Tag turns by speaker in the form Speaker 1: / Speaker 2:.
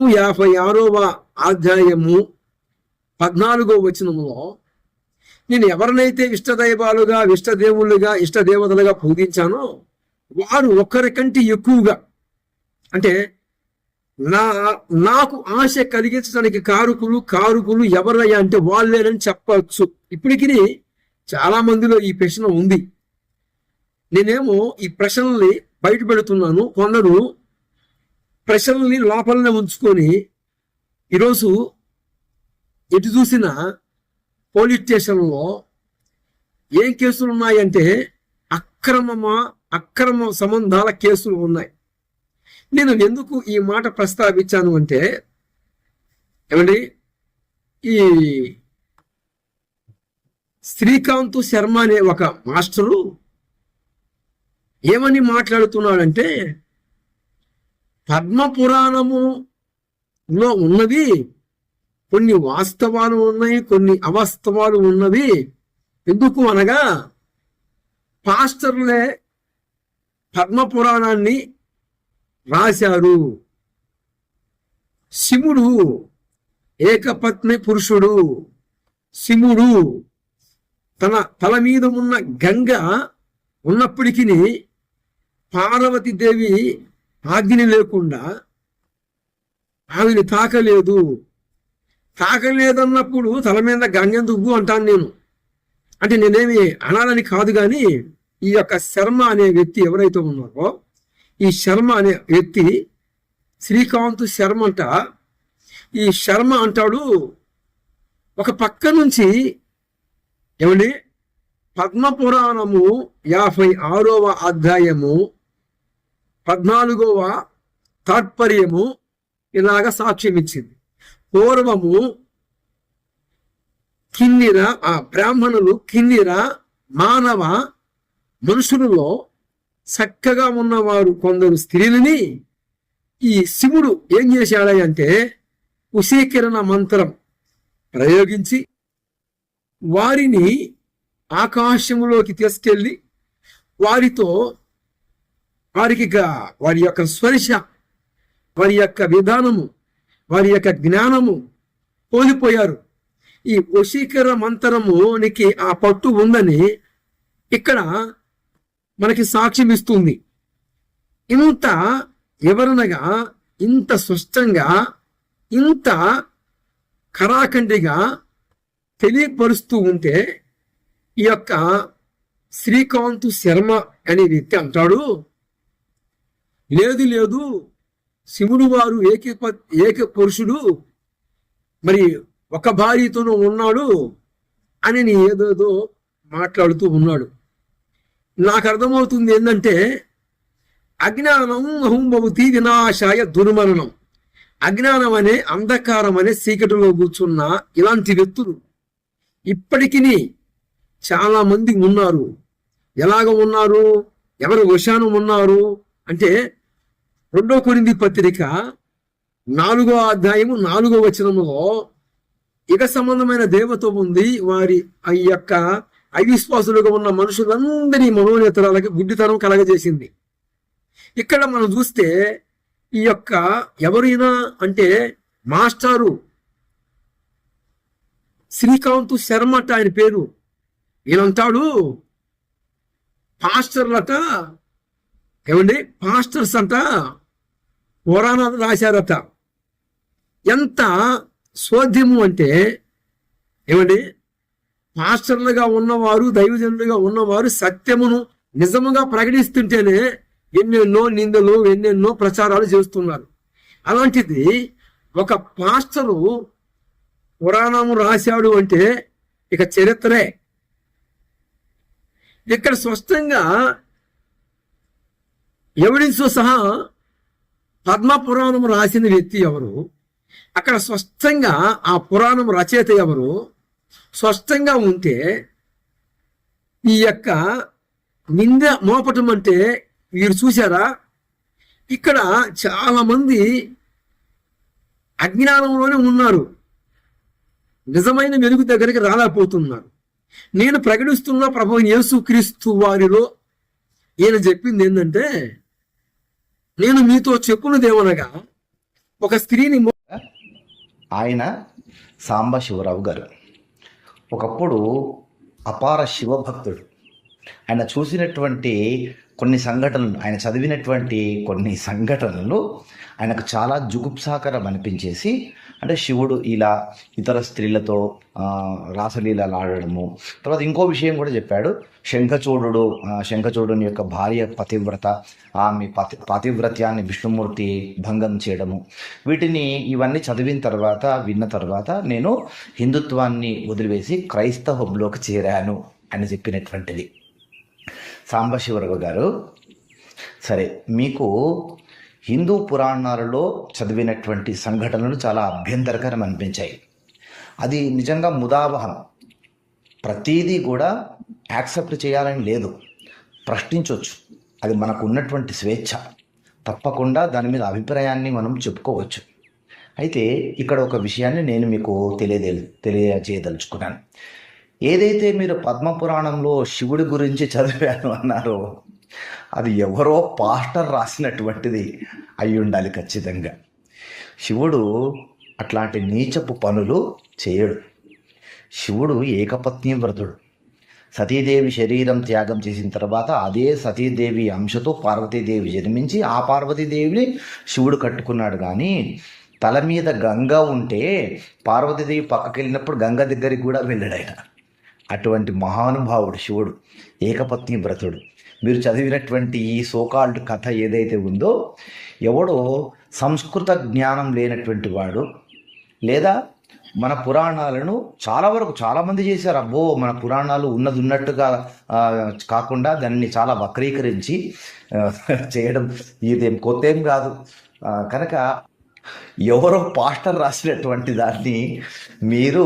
Speaker 1: యాభై ఆరవ అధ్యాయము పద్నాలుగో వచనములో నేను ఎవరినైతే ఇష్టదైవాలుగా ఇష్టదేవులుగా ఇష్టదేవతలుగా పూజించానో వారు ఒక్కరికంటే ఎక్కువగా అంటే నా నాకు ఆశ కలిగించడానికి కారుకులు కారుకులు ఎవరయ్యా అంటే వాళ్ళేనని చెప్పచ్చు. ఇప్పటికీ చాలా మందిలో ఈ ప్రశ్న ఉంది. నేనేమో ఈ ప్రశ్నల్ని బయట పెడుతున్నాను కొందరు ప్రశ్నల్ని లోపలనే ఉంచుకొని ఈరోజు ఎటు చూసిన పోలీస్ స్టేషన్లో ఏం కేసులు ఉన్నాయంటే అక్రమమా అక్రమ సంబంధాల కేసులు ఉన్నాయి. నేను ఎందుకు ఈ మాట ప్రస్తావించాను అంటే ఏమండి ఈ శ్రీకాంత్ శర్మ అనే ఒక మాస్టరు ఏమని మాట్లాడుతున్నాడంటే పద్మ పురాణములో ఉన్నది. కొన్ని వాస్తవాలు ఉన్నాయి కొన్ని అవాస్తవాలు ఉన్నవి ఎందుకు అనగా పాస్టర్లే పద్మ పురాణాన్ని రాశారు. శివుడు ఏకపత్ని పురుషుడు. శివుడు తన తల మీద ఉన్న గంగ ఉన్నప్పటికీ పార్వతి దేవి ఆజ్ఞ లేకుండా ఆమెను తాకలేదు. తాకలేదన్నప్పుడు తల మీద గంగెందుకు అంటాను నేను. అంటే నేనేమి అనాలని కాదు కానీ ఈ యొక్క శర్మ అనే వ్యక్తి ఎవరైతే ఉన్నారో ఈ శర్మ అనే వ్యక్తి శ్రీకాంత్ శర్మ అంట. ఈ శర్మ అంటాడు ఒక పక్క నుంచి ఏమండి? పద్మపురాణము యాభై ఆరవ అధ్యాయము పద్నాలుగవ తాత్పర్యము ఇలాగ సాక్ష్యం ఇచ్చింది పూర్వము కిన్నిర ఆ బ్రాహ్మణులు కిన్నిర మానవ మనుషులలో చక్కగా ఉన్నవారు కొందరు స్త్రీలని ఈ శివుడు ఏం చేశాడంటే ఉశీకరణ మంత్రం ప్రయోగించి వారిని ఆకాశములోకి తీసుకెళ్ళి వారితో వారికి వారి యొక్క స్పర్శ వారి యొక్క విధానము వారి యొక్క జ్ఞానము కోల్పోయారు. ఈ వశీకర మంత్రమునికి ఆ పట్టు ఉందని ఇక్కడ మనకి సాక్ష్యం ఇస్తుంది. ఇంత వివరణగా ఇంత స్పష్టంగా ఇంత కరాఖండిగా తెలియపరుస్తూ ఉంటే ఈ యొక్క శ్రీకాంత్ శర్మ అనే వ్యక్తి అంటాడు లేదు లేదు. శివుడు వారు ఏక ఏక పురుషుడు మరి ఒక భార్యతోనూ ఉన్నాడు అని ఏదేదో మాట్లాడుతూ ఉన్నాడు. నాకు అర్థమవుతుంది ఏంటంటే అజ్ఞానం అహంభవతి వినాశాయ దుర్మరణం. అజ్ఞానం అనే అంధకారం అనే చీకటిలో కూర్చున్న ఇలాంటి వ్యక్తులు ఇప్పటికీ చాలా మంది ఉన్నారు. ఎలాగ ఉన్నారు? ఎవరు వశానం ఉన్నారు? అంటే రెండో కొరింది పత్రిక నాలుగో అధ్యాయము నాలుగో వచనంలో ఇక సంబంధమైన దేవత ఉంది వారి ఆ యొక్క అవిశ్వాసులుగా ఉన్న మనుషులందరి మనోనేతరాలకి గుడ్డితనం కలగజేసింది. ఇక్కడ మనం చూస్తే ఈ యొక్క ఎవరైనా అంటే మాస్టారు శ్రీకాంత్ శర్మ అట ఆయన పేరు. ఈయనంటాడు పాస్టర్లట ఏమండి? పాస్టర్స్ అంట పురాణాలు రాశారట. ఎంత సోద్యము అంటే ఏమండి? పాస్టర్లుగా ఉన్నవారు దైవజనులుగా ఉన్నవారు సత్యమును నిజముగా ప్రకటిస్తుంటేనే ఎన్నెన్నో నిందలు ఎన్నెన్నో ప్రచారాలు చేస్తున్నారు. అలాంటిది ఒక పాస్టరు పురాణము రాశాడు అంటే ఇక చరిత్రే. ఇక్కడ స్పష్టంగా ఎవిడెన్స్ సహా పద్మ పురాణం రాసిన వ్యక్తి ఎవరు? అక్కడ స్పష్టంగా ఆ పురాణం రచయిత ఎవరు? స్పష్టంగా ఉంటే ఈ యొక్క నింద మోపటం అంటే మీరు చూసారా ఇక్కడ చాలా మంది అజ్ఞానంలోనే ఉన్నారు. నిజమైన వెలుగు దగ్గరికి రాలేకపోతున్నారు. నేను ప్రకటిస్తున్న ప్రభు యేసుక్రీస్తు వారిలో ఈయన చెప్పింది ఏంటంటే నేను మీతో చెప్పున్నదేమనగా ఒక స్త్రీని
Speaker 2: ఆయన సాంబ శివరావు గారు. ఒకప్పుడు అపార శివభక్తుడు. ఆయన చూసినటువంటి కొన్ని సంఘటనలు ఆయన చదివినటువంటి కొన్ని సంఘటనలు ఆయనకు చాలా జుగుప్సాకరం అనిపించేసి అంటే శివుడు ఇలా ఇతర స్త్రీలతో రాసలీలలు ఆడడము. తర్వాత ఇంకో విషయం కూడా చెప్పాడు శంఖచూడు శంఖచూడుని యొక్క భార్య పతివ్రత ఆమె పతి పాతివ్రత్యాన్ని విష్ణుమూర్తి భంగం చేయడము. వీటిని ఇవన్నీ చదివిన తర్వాత విన్న తర్వాత నేను హిందుత్వాన్ని వదిలివేసి క్రైస్తవంలోకి చేరాను అని చెప్పినటువంటిది. సాంబశివరావు గారు. సరే మీకు హిందూ పురాణాలలో చదివినటువంటి సంఘటనలు చాలా అభ్యంతరకరం అనిపించాయి. అది నిజంగా ముదావహం. ప్రతీదీ కూడా యాక్సెప్ట్ చేయాలని లేదు. ప్రశ్నించవచ్చు అది మనకు ఉన్నటువంటి స్వేచ్ఛ. తప్పకుండా దాని మీద అభిప్రాయాన్ని మనం చెప్పుకోవచ్చు. అయితే ఇక్కడ ఒక విషయాన్ని నేను మీకు తెలియదే తెలియజేయదలుచుకున్నాను. ఏదైతే మీరు పద్మపురాణంలో శివుడి గురించి చదివాను అన్నారో అది ఎవరో పాస్టర్ రాసినటువంటిది అయి ఉండాలి ఖచ్చితంగా. శివుడు అట్లాంటి నీచపు పనులు చేయడు. శివుడు ఏకపత్ని వ్రతుడు. సతీదేవి శరీరం త్యాగం చేసిన తర్వాత అదే సతీదేవి అంశతో పార్వతీదేవి జన్మించి ఆ పార్వతీదేవిని శివుడు కట్టుకున్నాడు. కానీ తల మీద గంగ ఉంటే పార్వతీదేవి పక్కకి వెళ్ళినప్పుడు గంగ దగ్గరికి కూడా వెళ్ళాడు ఆయన. అటువంటి మహానుభావుడు శివుడు ఏకపత్ని వ్రతుడు. మీరు చదివినటువంటి ఈ సోకాల్డ్ కథ ఏదైతే ఉందో ఎవడో సంస్కృత జ్ఞానం లేనటువంటి వాడు లేదా మన పురాణాలను చాలా వరకు చాలామంది చేశారు. అబ్బో మన పురాణాలు ఉన్నది ఉన్నట్టుగా కాకుండా దాన్ని చాలా వక్రీకరించి చేయడం ఇదేం కొత్త ఏం కాదు కనుక ఎవరో పాస్టర్ రాసినటువంటి దాన్ని మీరు